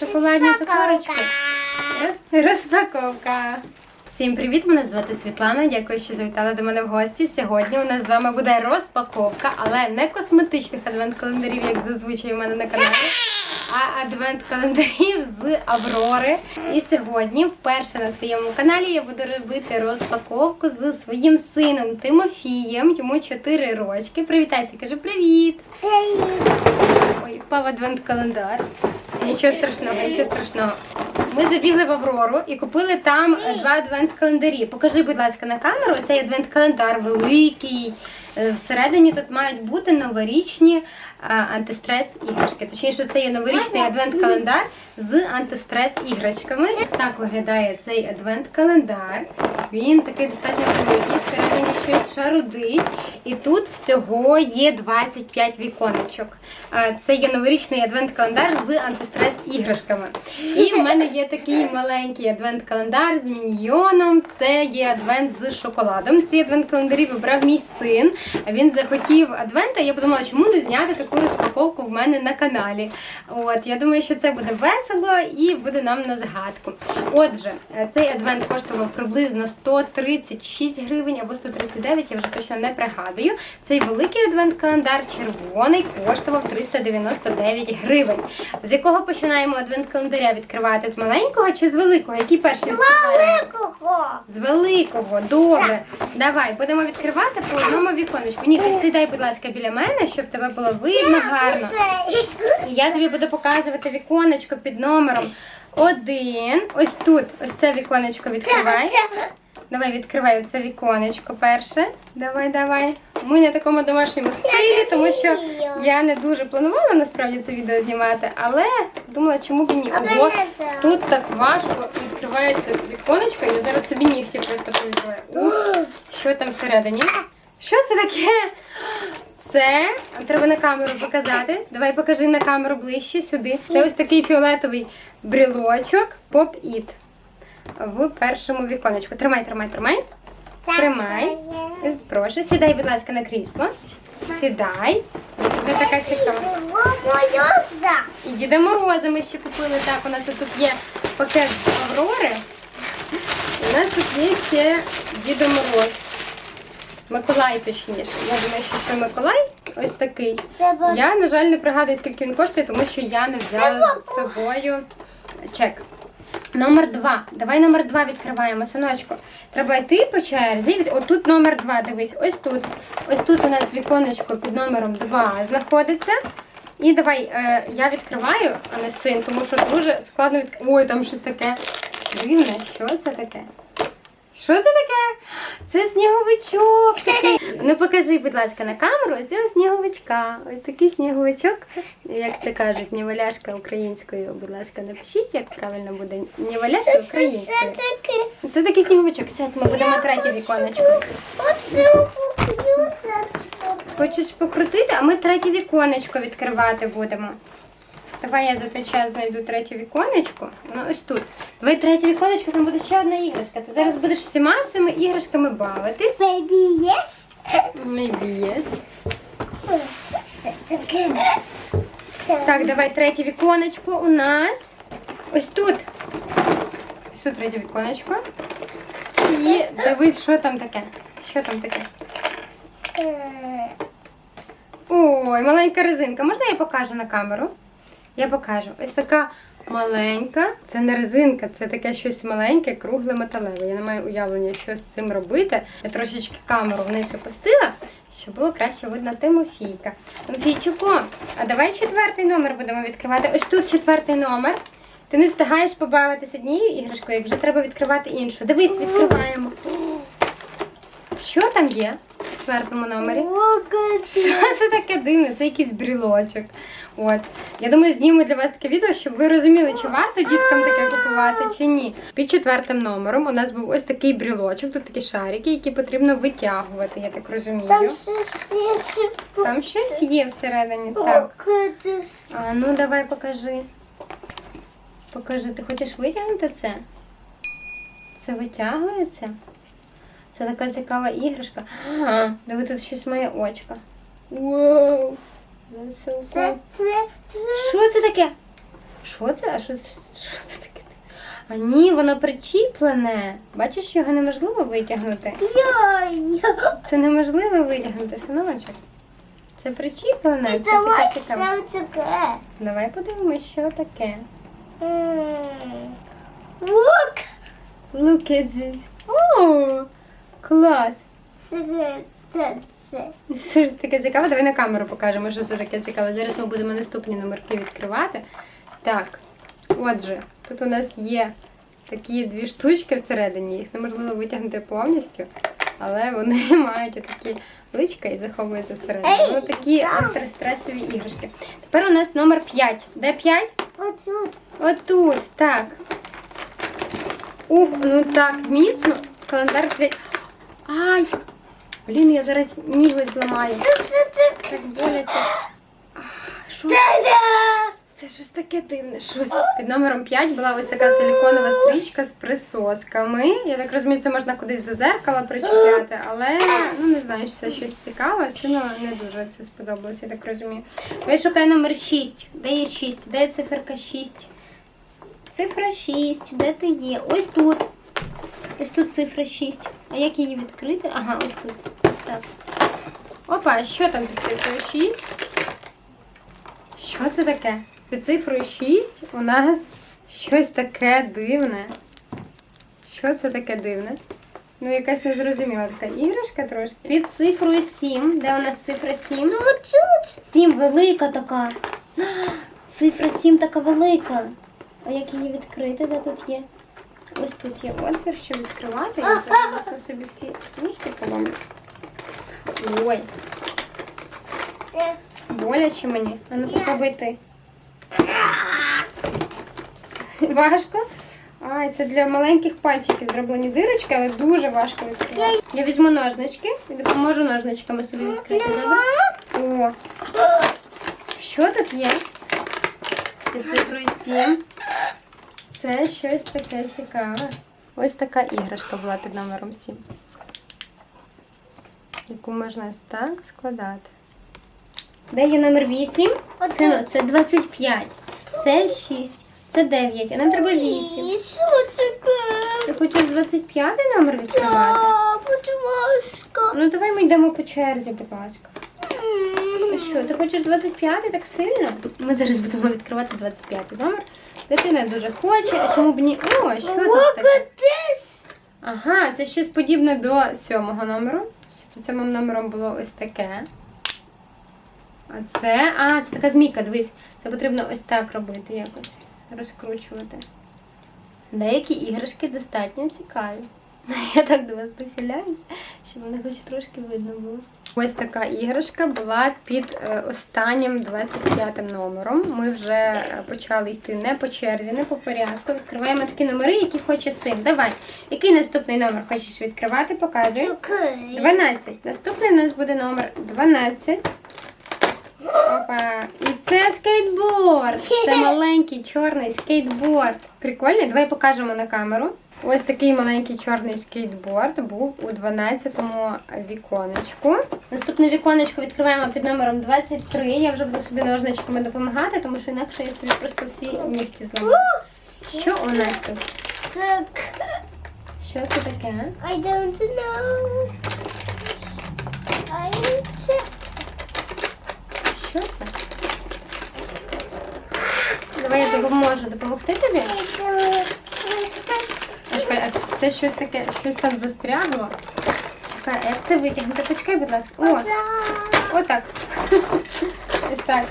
шоколадні цукорочки. Роз, розпаковка. Всім привіт! Мене звати Світлана. Дякую, що завітали до мене в гості. Сьогодні у нас з вами буде розпаковка, але не косметичних адвент-календарів, як зазвичай у мене на каналі, а адвент-календарів з Аврори. І сьогодні, вперше на своєму каналі, я буду робити розпаковку з своїм сином Тимофієм. Йому 4 рочки. Привітайся, каже привіт! Ой, впав адвент-календар. Нічого страшного, нічого страшного. Ми забігли в Аврору і купили там е, два адвент-календарі. Покажи, будь ласка, на камеру. Цей адвент-календар великий. Е, Всередині тут мають бути новорічні антистрес іграшки. Точніше, це є новорічний адвент-календар з антистрес іграшками. Ось так виглядає цей адвент-календар. Він такий достатньо великий, всередині щось шарудить. І тут всього є 25 віконечок. Це є новорічний адвент-календар з антистрес іграшками. І в мене є такий маленький адвент-календар з міньйоном. Це є адвент з шоколадом. Ці адвент-календарі вибрав мій син. Він захотів адвента. Я подумала, чому не зняти таку розпаковку в мене на каналі. От я думаю, що це буде весело і буде нам на згадку. Отже, е, цей адвент коштував приблизно 136 гривень або 139, я вже точно не пригадую. Цей великий адвент-календар червоний коштував 399 гривень. З якого починаємо адвент-календаря відкривати? З маленького чи з великого? Який перший відкриваємо? Кого? З великого, добре. Давай, будемо відкривати по одному віконечку. Ні, ти сідай, будь ласка, біля мене, щоб тебе було видно гарно. І я тобі буду показувати віконечко під номером один. Ось тут, ось це віконечко відкривай. Давай відкривай це віконечко перше. Давай, давай. Ми на такому домашньому стилі, тому що я не дуже планувала насправді це відео знімати, але думала, чому б і ні. Ого, тут так важко відкривається віконечко, я зараз собі нігті просто повідриваю. Ух, що там всередині? Що це таке? Це треба на камеру показати. Давай покажи на камеру ближче сюди. Це ось такий фіолетовий брілочок Pop-It в першому віконечку. Тримай, тримай, тримай. Тримай. Прошу, сідай, будь ласка, на крісло. Сідай. Це така цікава. І Діда Мороза ми ще купили. Так, у нас тут є пакет Аврори. У нас тут є ще Дідо Мороз. Миколай, точніше. Я думаю, що це Миколай. Ось такий. Я, на жаль, не пригадую, скільки він коштує, тому що я не взяла з собою чек. Номер два. Давай номер два відкриваємо, синочку. Треба йти по черзі. Отут номер два, дивись, ось тут. Ось тут у нас віконечко під номером 2 знаходиться. І давай е, я відкриваю, а не син, тому що дуже складно відкривати. Ой, там щось таке дивне. Що це таке? Що це таке? Це сніговичок такий. Ну покажи, будь ласка, на камеру цього сніговичка. Ось такий сніговичок, як це кажуть, нівеляшка українською. Будь ласка, напишіть, як правильно буде нівеляшка українською. Це такий сніговичок. Сядь, ми будемо третє віконечко. Хочеш покрутити, а ми третє віконечко відкривати будемо. Давай я за той час знайду третє віконечко. Воно ось тут. Давай третє віконечко, там буде ще одна іграшка. Ти зараз будеш всіма цими іграшками бавитись. Baby, yes? Maybe yes. Так, давай третє віконечко у нас. Ось тут. Ось тут третє віконечко. І дивись, що там таке. Що там таке? Ой, маленька резинка. Можна я покажу на камеру? Я покажу. Ось така маленька. Це не резинка, це таке щось маленьке, кругле металеве. Я не маю уявлення, що з цим робити. Я трошечки камеру вниз опустила, щоб було краще видно Тимофійка. Тимофійчику, а давай четвертий номер будемо відкривати. Ось тут четвертий номер. Ти не встигаєш побавитись однією іграшкою, як вже треба відкривати іншу. Дивись, відкриваємо. Що там є в четвертому номері? Що це таке дивне? Це якийсь брілочок. От. Я думаю, зніму для вас таке відео, щоб ви розуміли, чи варто діткам таке купувати, чи ні. Під четвертим номером у нас був ось такий брілочок, тут такі шарики, які потрібно витягувати, я так розумію. Там щось є Там щось є всередині. Так. А ну давай покажи. Покажи, ти хочеш витягнути це? Це витягується? Це така цікава іграшка. А, диви, тут щось моє очко. Вау! Це, це, це. Що це таке? Що це? А що, це- що це таке? А ні, воно причіплене. Бачиш, його неможливо витягнути. Йой. Це неможливо витягнути, синочок. Це причіплене. Це Давай таке. Давай подивимось, що таке. Look. Look at this. О, клас! Це це ж таке цікаве. Давай на камеру покажемо, що це таке цікаве. Зараз ми будемо наступні номерки відкривати. Так, отже, тут у нас є такі дві штучки всередині. Їх неможливо витягнути повністю, але вони мають такі личка і заховуються всередині. Ну, такі антистресові іграшки. Тепер у нас номер 5. Де 5? Отут. Отут, так. Ух, ну так, міцно. Календар 5. Ай! Блін, я зараз ніготь зламаю. Що це таке? Так боляче. Що це? Щось таке дивне. Що це? Під номером 5 була ось така силіконова стрічка з присосками. Я так розумію, це можна кудись до зеркала причепляти, але ну не знаю, чи це щось цікаве. Сину не дуже це сподобалося, я так розумію. Я шукаю номер 6. Де є 6? Де є циферка 6? Цифра 6. Де ти є? Ось тут. Ось тут цифра 6. А як її відкрити? Ага, ось тут. Ось так. Опа, що там під цифрою 6? Що це таке? Під цифрою 6 у нас щось таке дивне. Що це таке дивне? Ну, якась незрозуміла така іграшка трошки. Під цифрою 7. Де у нас цифра 7? Ну тут. 7 велика така. Цифра 7 така велика. А як її відкрити? Де тут є? Ось тут є отвір, щоб відкривати. Я зараз на собі всі нігті поломлю. Ой, боляче мені. А ну попробуй ти. Важко? Ай, це для маленьких пальчиків зроблені дирочки, але дуже важко відкривати. Я візьму ножнички і допоможу ножничками собі відкрити. Добре? О, що тут є? Під цифрою 7. Це щось таке цікаве. Ось така іграшка була під номером 7. Яку можна ось так складати. Де є номер 8? Оце. Сину, це 25. Це 6. Це 9. А нам треба 8. І що таке? Ти хочеш 25 номер відкривати? А, будь ласка. Ну давай ми йдемо по черзі, будь ласка. Що, ти хочеш 25 так сильно? Ми зараз будемо відкривати 25 номер. Дитина дуже хоче, а чому б ні? О, що тут таке? Ага, це щось подібне до сьомого номеру. Під сьомим номером було ось таке. А це. А, це така змійка, дивись. Це потрібно ось так робити якось. Розкручувати. Деякі іграшки достатньо цікаві. Я так до вас прихиляюсь, щоб вони хоч трошки видно було. Ось така іграшка була під е, останнім 25 номером. Ми вже е, почали йти не по черзі, не по порядку. Відкриваємо такі номери, які хоче син. Давай. Який наступний номер хочеш відкривати? Показуй. Окей. 12. Наступний у нас буде номер 12. Опа. І це скейтборд. Це маленький чорний скейтборд. Прикольний. Давай покажемо на камеру. Ось такий маленький чорний скейтборд був у 12-му віконечку. Наступне віконечко відкриваємо під номером 23. Я вже буду собі ножничками допомагати, тому що інакше я собі просто всі нігті зламаю. Що у нас тут? Так. Що це таке? I don't know. Що це? Давай я допоможу. Допомогти тобі? Чекай, а це щось таке, щось там застрягло. Чекай, як це витягнути? Почекай, будь ласка. О, отак. Ось так.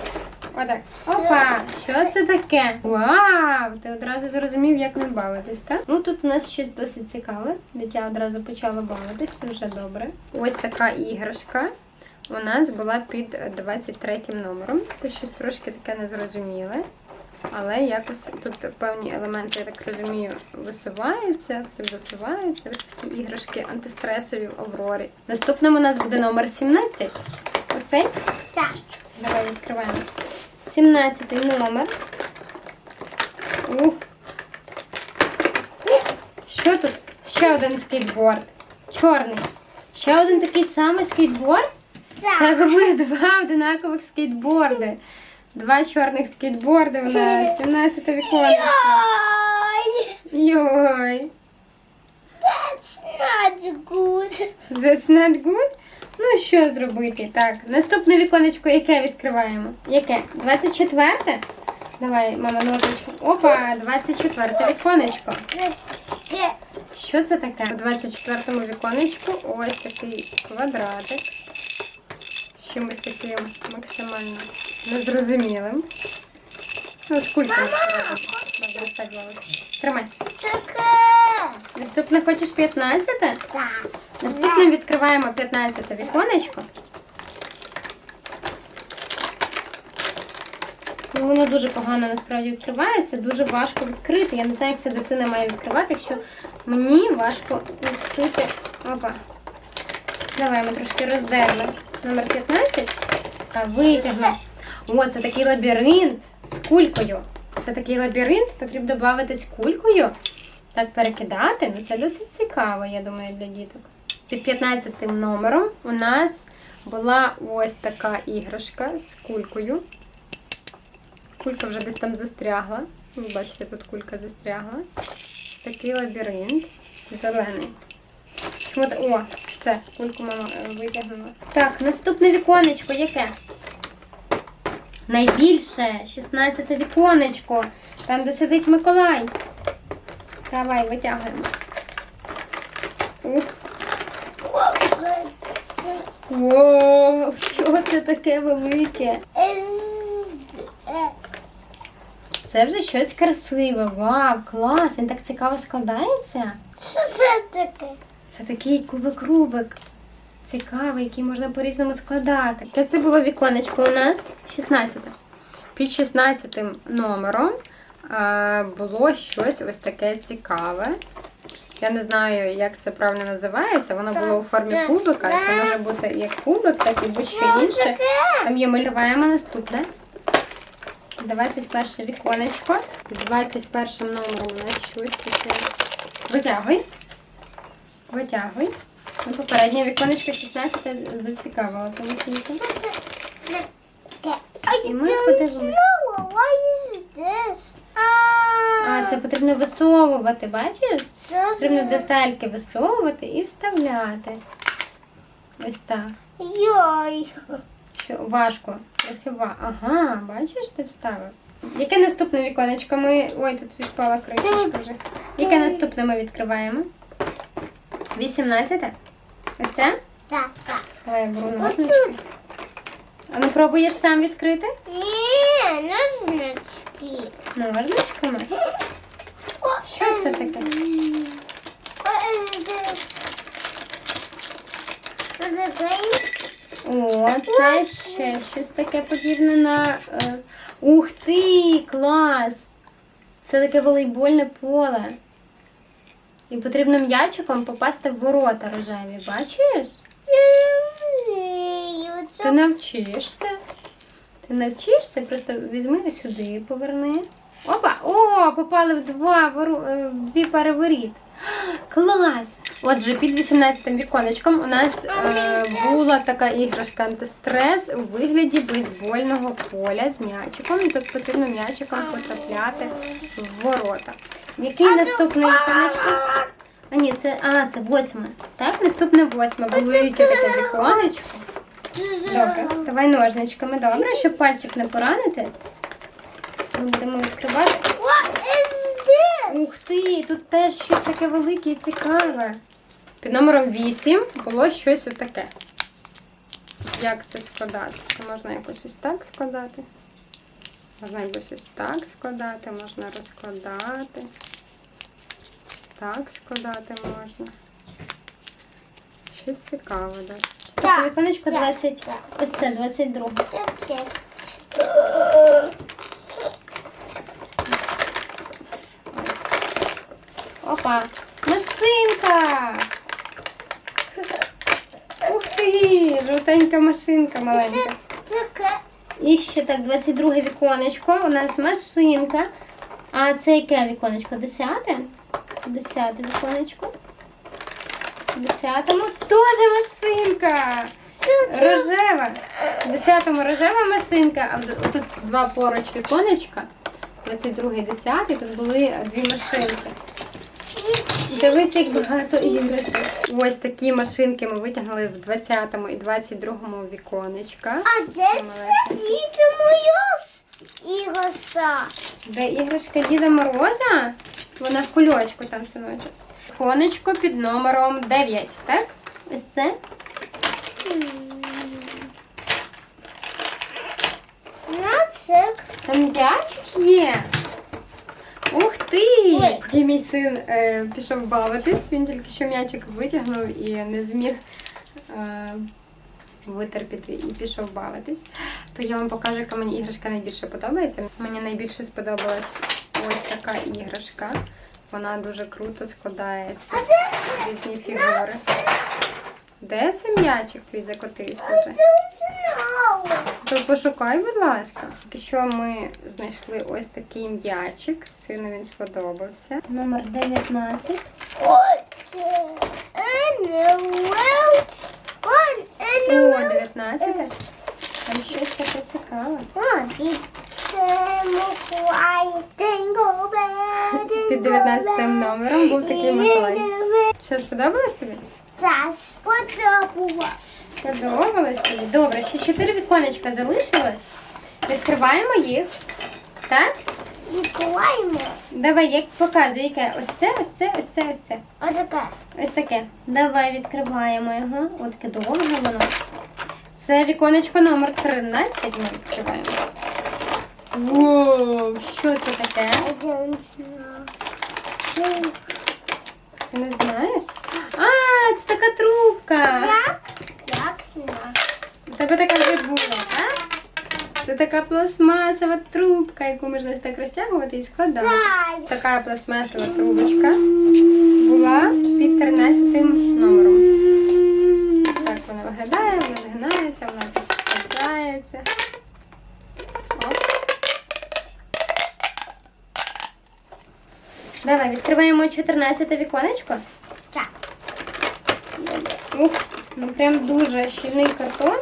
Отак. Опа! Що це таке? Вау! Ти одразу зрозумів, як ним бавитись, так? Ну тут у нас щось досить цікаве. Дитя одразу почало бавитись, це вже добре. Ось така іграшка. У нас була під 23 номером. Це щось трошки таке незрозуміле. Але якось тут певні елементи, я так розумію, висуваються, потім засуваються. Ось такі іграшки антистресові в Аврорі. Наступним у нас буде номер 17. Оцей. Так. Давай відкриваємо. 17 номер. Ух. Що тут? Ще один скейтборд. Чорний. Ще один такий самий скейтборд? Так. Тебе буде два одинакових скейтборди. Два чорних скейтборди у нас, 17 віконечко. Ай, Йой. that's not good. That's not good? Ну, що зробити? Так, наступне віконечко, яке відкриваємо? Яке? 24? Давай, мама, ножичку. Опа, 24 віконечко. Що це таке? У 24 віконечку ось такий квадратик. Чимось таким максимально незрозумілим. Ну, з. Тримай. Наступне хочеш 15? Так. Наступним відкриваємо 15 віконечко. Ну, воно дуже погано насправді відкривається, дуже важко відкрити. Я не знаю, як це дитина має відкривати, якщо мені важко відкрити. Опа. Давай ми трошки роздерли. Номер 15. А, витягну. О, це такий лабіринт з кулькою. Це такий лабіринт, потрібно додати з кулькою. Так перекидати. Ну це досить цікаво, я думаю, для діток. Під 15 номером у нас була ось така іграшка з кулькою. Кулька вже десь там застрягла. Ви бачите, тут кулька застрягла. Такий лабіринт. Зелений. Чому О, все, кульку мама е, витягнула. Так, наступне віконечко яке? Найбільше 16 віконечко. Там, де сидить Миколай. Давай, витягуємо. Ух. Що це таке велике? Це вже щось красиве. Вау, клас! Він так цікаво складається. Що це таке? Це такий кубик-рубик. Цікавий, який можна по-різному складати. Та це було віконечко у нас 16. Під 16 номером е, було щось ось таке цікаве. Я не знаю, як це правильно називається. Воно було у формі кубика. Це може бути як кубик, так і будь-що інше. Там є ми рваємо наступне. 21 віконечко. Під 21 номером у нас щось таке. Витягуй. Витягуй. Ну, попереднє віконечко 16 зацікавило тому Що І ми this? А, це потрібно висовувати, бачиш? Потрібно детальки висовувати і вставляти. Ось так. Йой. Що важко. Трохи ва. Ага, бачиш, ти вставив. Яке наступне віконечко? Ми. Ой, тут відпала кришечка вже. Яке наступне ми відкриваємо? 18? Оце? Так, так. Давай беру. Отут. А ну пробуєш сам відкрити? Ні, ножнички. Ножничками? Що це таке? О, це ще щось таке подібне на. е, Ух ти! Клас! Це таке волейбольне поле. І потрібно м'ячиком попасти в ворота рожеві, бачиш? Ти навчишся. Ти навчишся, просто візьми і сюди і поверни. Опа! О, попали в два вору- е, в дві пари воріт. Клас! Отже, під 18 віконечком у нас е, була така іграшка антистрес у вигляді бейсбольного поля з м'ячиком. І тут потрібно м'ячиком потрапляти в ворота. Який наступний віконечко? А ні, це, а, це восьме. Так, наступне восьме. Велике таке віконечко. Добре, давай ножничками, добре, щоб пальчик не поранити. Ми будемо відкривати. Ух ти, тут теж щось таке велике і цікаве. Під номером 8 було щось отаке. Як це складати? Це можна якось ось так складати. Можна якось ось так складати, можна розкладати. Ось так складати можна. Щось цікаве досить. Так, Тобто віконечко 20. так. Ось це 22. That's just. Опа! Машинка! Жовтенька машинка маленька. І ще так, 22 віконечко. У нас машинка. А це яке віконечко? Десяте? Десяте віконечко. В Десятому теж машинка. Рожева. В 10-му рожева машинка, а тут два поруч віконечка. 22 10 тут були дві машинки. Дивись, як багато іграшок. Ось такі машинки ми витягнули в 20-му і 22-му віконечка. А де це діти моя ігоса? Де іграшка Діда Мороза? Вона в кульочку там синочок. Віконечко під номером 9, так? Ось це. Нацик. Там м'ячик є. Ух ти! Поки мій син е, пішов бавитись, він тільки що м'ячик витягнув і не зміг е, витерпіти і пішов бавитись. То я вам покажу, яка мені іграшка найбільше подобається. Мені найбільше сподобалась ось така іграшка. Вона дуже круто складається. в Різні фігури. Де це м'ячик твій закотився вже? То пошукай, будь ласка. Що ми знайшли ось такий м'ячик. Сину він сподобався. Номер 19. Отже, Енелет. Он О, 19. Там щось таке цікаве. Під 19 номером був такий Миколай. Що сподобалось тобі? Та сподобалось. Сподобалось тобі. Добре, ще 4 віконечка залишилось. Відкриваємо їх. Так? Відкриваємо. Давай, як показуй, яке? Ось це, ось це, ось це, ось це. Отаке. Ось таке. Давай відкриваємо його. Ось таке довге воно. Це віконечко номер 13 ми відкриваємо. Воу, що це таке? Ти не знаєш? А, це така трубка. Як? Як? У тебе така вже була, так? Це така пластмасова трубка, яку можна ось так розтягувати і складати. Дай. Така пластмасова трубочка була під 13 номером. Так вона виглядає, вона згинається, вона. Оп. Давай, відкриваємо 14 віконечко. Ух, ну прям дуже щільний картон.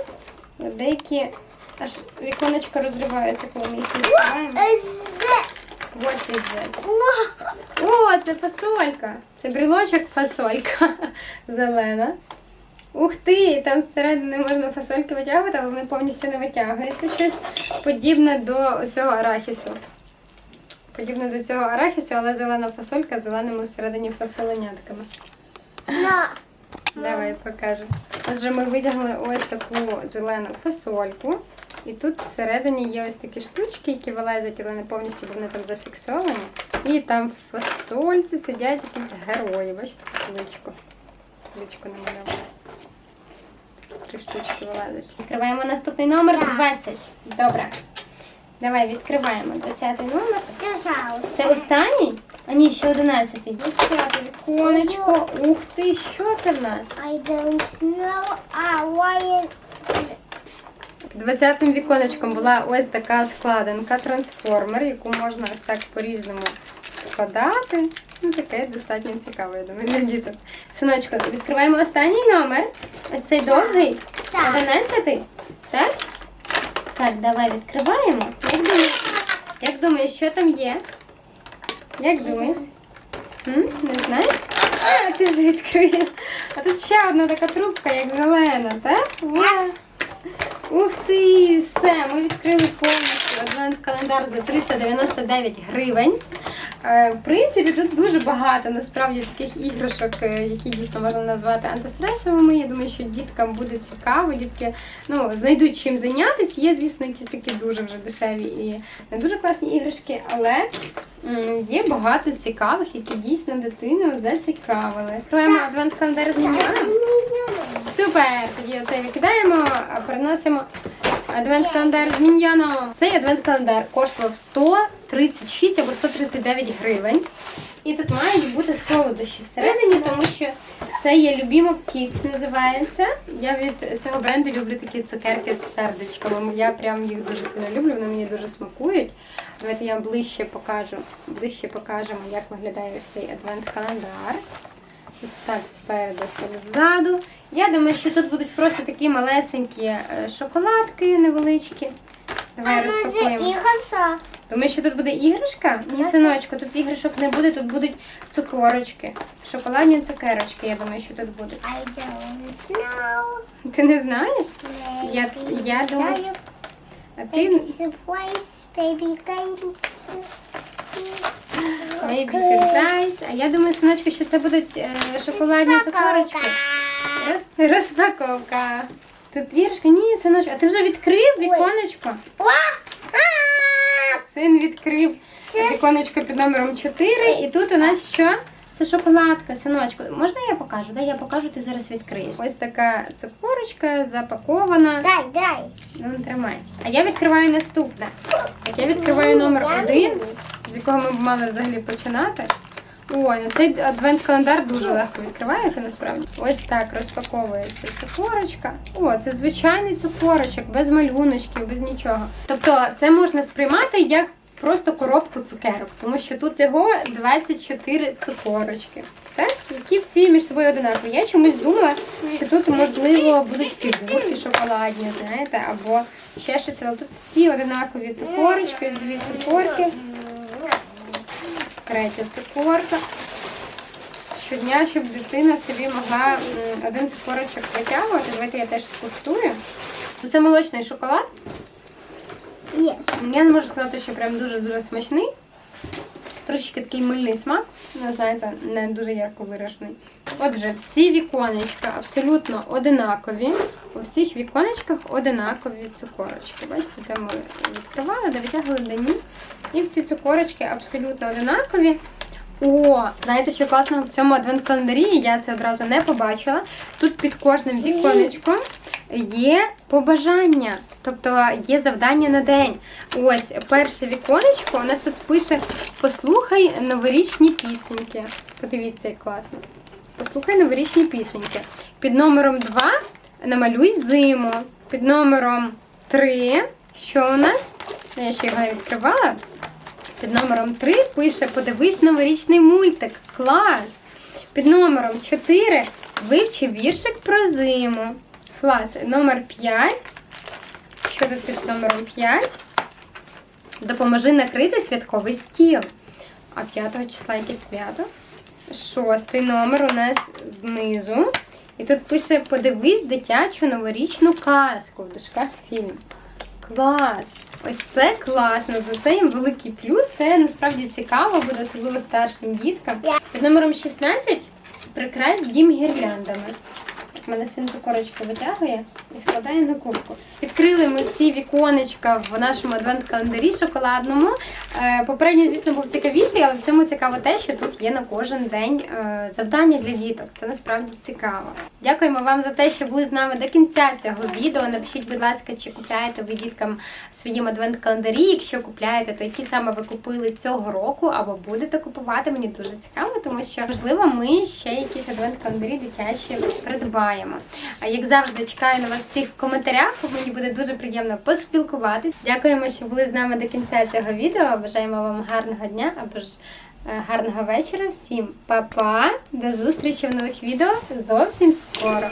Деякі аж віконечка розриваються, коли ми їх відкриваємо. That? Wow. О, це фасолька. Це брілочок фасолька зелена. Ух ти, там всередині можна фасольки витягувати, але вони повністю не витягуються. Щось подібне до цього арахісу. Подібне до цього арахісу, але зелена фасолька з зеленими всередині фасоленятками. Давай покажу. Отже, ми витягли ось таку зелену фасольку. І тут всередині є ось такі штучки, які вилазять, але не повністю, бо вони там зафіксовані. І там в фасольці сидять якісь герої. Бачите, личко. Личко намалювали. Три штучки вилазять. Відкриваємо наступний номер 20. Добре. Давай відкриваємо 20 номер. Це останній? А ні, ще 11. 20 віконечко. Ух ти, що це в нас? I don't know. Ah, why? 20-м віконечком була ось така складинка трансформер, яку можна ось так по-різному складати. Ну, таке достатньо цікаво, я думаю, для діток. Синочко, відкриваємо останній номер. Ось цей довгий. Так. 11-й. Так? Так, давай відкриваємо. Як думаєш, як думаєш, що там є? Як думаєш? М? Не знаєш? А, ти вже відкрив. А тут ще одна така трубка, як зелена, так? Вау. Ух ти, все, ми відкрили повністю адвент календар за 399 гривень. Е, В принципі, тут дуже багато насправді таких іграшок, е, які дійсно можна назвати антистресовими. Я думаю, що діткам буде цікаво, дітки ну, знайдуть чим зайнятися. Є, звісно, якісь такі дуже вже дешеві і не дуже класні іграшки, але є багато цікавих, які дійсно дитину зацікавили. Відкриваємо адвент календар з. Супер! Тоді оцей викидаємо, переносимо адвент-календар з міньйоном. Цей адвент-календар коштував 136 або 139 гривень. І тут мають бути солодощі всередині, тому що це є Любімов Kids називається. Я від цього бренду люблю такі цукерки з сердечками. Я прям їх дуже сильно люблю, вони мені дуже смакують. Давайте я ближче покажу, ближче покажемо, як виглядає цей адвент-календар. Ось так спереду, так ззаду. Я думаю, що тут будуть просто такі малесенькі е, шоколадки невеличкі. Давай А може розпакуємо. і коса. Думаєш, що тут буде іграшка? Ні, синочку, тут іграшок не буде, тут будуть цукорочки. Шоколадні цукерочки, я думаю, що тут будуть. I don't know. Ти не знаєш? Я- Maybe я думаю- Tell you А Baby surprise, baby. Maybe сюрприз. А я думаю, синочку, що це будуть е, шоколадні цукорочки. Роз, розпаковка. Тут Вірочка, Ні, синочку, а ти вже відкрив віконечко? Син відкрив віконечко під номером 4. І тут у нас що? Це шоколадка, синочку. Можна я покажу? Да, я покажу, ти зараз відкриєш. Ось така цукорочка запакована. Дай, дай. Ну, тримай. А я відкриваю наступне. Так, я відкриваю номер один, з якого ми б мали взагалі починати. Ой, ну цей адвент-календар дуже легко відкривається насправді. Ось так розпаковується цукорочка. О, це звичайний цукорочок, без малюночків, без нічого. Тобто це можна сприймати як просто коробку цукерок, тому що тут його 24 цукорочки. Так? Які всі між собою одинакові. Я чомусь думала, що тут, можливо, будуть фігурки шоколадні, знаєте, або ще щось, але тут всі одинакові цукорочки, дві цукорки. Третя цукорка. Щодня, щоб дитина собі могла один цукорочок витягувати. Давайте я теж скуштую. Це молочний шоколад. Yes. Я не можу сказати, що прям дуже-дуже смачний. Трошечки такий мильний смак, ну, знаєте, не дуже ярко виражений. Отже, всі віконечка абсолютно одинакові. У всіх віконечках одинакові цукорочки. Бачите, де ми відкривали, де витягли де ні. І всі цукорочки абсолютно одинакові. О, знаєте, що класно в цьому адвент-календарі, я це одразу не побачила. Тут під кожним віконечком є побажання, тобто є завдання на день. Ось перше віконечко, у нас тут пише Послухай новорічні пісеньки. Подивіться, як класно. Послухай новорічні пісеньки. Під номером 2 намалюй зиму. Під номером 3, що у нас? Я ще його відкривала. Під номером 3 пише Подивись новорічний мультик. Клас! Під номером 4 вивчи віршик про зиму. Клас. Номер 5. Що тут під номером 5? Допоможи накрити святковий стіл. А 5 числа якесь свято. Шостий номер у нас знизу. І тут пише Подивись дитячу новорічну казку в дужках фільм. Клас! Ось це класно. За це їм великий плюс. Це насправді цікаво, буде особливо старшим діткам. Під номером 16 прикрась дім гірляндами. У мене син цукорочку витягує і складає на кубку. Відкрили ми всі віконечка в нашому адвент-календарі шоколадному. Е, Попередній, звісно, був цікавіший, але в цьому цікаво те, що тут є на кожен день е, завдання для діток. Це насправді цікаво. Дякуємо вам за те, що були з нами до кінця цього відео. Напишіть, будь ласка, чи купляєте ви діткам своїм адвент-календарі. Якщо купляєте, то які саме ви купили цього року або будете купувати. Мені дуже цікаво, тому що можливо ми ще якісь адвент-календарі дитячі придбаємо. А як завжди, чекаю на вас всіх в коментарях. Мені буде дуже приємно поспілкуватись. Дякуємо, що були з нами до кінця цього відео. Бажаємо вам гарного дня або ж е, гарного вечора. Всім па-па! До зустрічі в нових відео зовсім скоро.